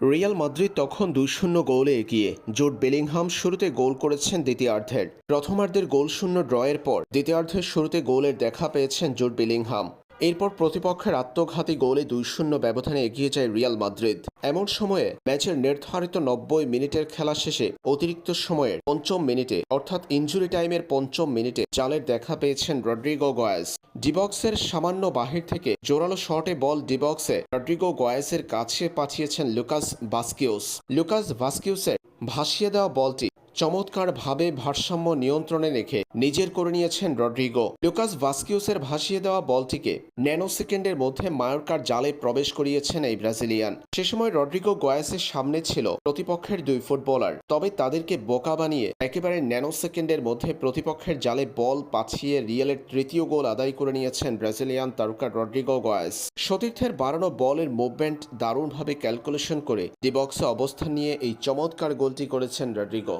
Real Madrid তখন দুই শূন্য গোলে এগিয়ে। জোট বেলিংহাম শুরুতে গোল করেছেন দ্বিতীয়ার্ধের। প্রথমার্ধের গোল শূন্য ড্রয়ের পর দ্বিতীয়ার্ধের শুরুতে গোলের দেখা পেয়েছেন জোট বেলিংহাম। এরপর প্রতিপক্ষের আত্মঘাতী গোলে দুই শূন্য ব্যবধানে এগিয়ে যায় রিয়াল মাদ্রিদ। এমন সময়ে ম্যাচের নির্ধারিত নব্বই মিনিটের খেলা শেষে অতিরিক্ত সময়ের পঞ্চম মিনিটে, অর্থাৎ ইঞ্জুরি টাইমের পঞ্চম মিনিটে, জালের দেখা পেয়েছেন রড্রিগো গয়াস। ডিবক্সের সামান্য বাহির থেকে জোরালো শটে বল ডিবক্সে রড্রিগো গোয়েসের কাছে পাঠিয়েছেন লুকাস বাস্কিউস লুকাস ভাস্কিউসের ভাসিয়ে দেওয়া বলটি চমৎকারভাবে ভারসাম্য নিয়ন্ত্রণে রেখে নিজের করে নিয়েছেন রড্রিগো। লুকাস ভাস্কিউসের ভাসিয়ে দেওয়া বলটিকে ন্যানো সেকেন্ডের মধ্যে মায়োরকার জালে প্রবেশ করিয়েছেন এই ব্রাজিলিয়ান। সে সময় রড্রিগো গয়াসের সামনে ছিল প্রতিপক্ষের দুই ফুটবলার, তবে তাদেরকে বোকা বানিয়ে একেবারে ন্যানো সেকেন্ডের মধ্যে প্রতিপক্ষের জালে বল পাঠিয়ে রিয়ালের তৃতীয় গোল আদায় করে নিয়েছেন ব্রাজিলিয়ান তারকা রড্রিগো গয়াস। সতীর্থের বাড়ানো বলের মুভমেন্ট দারুণভাবে ক্যালকুলেশন করে ডিবক্সে অবস্থান নিয়ে এই চমৎকার গোলটি করেছেন রড্রিগো।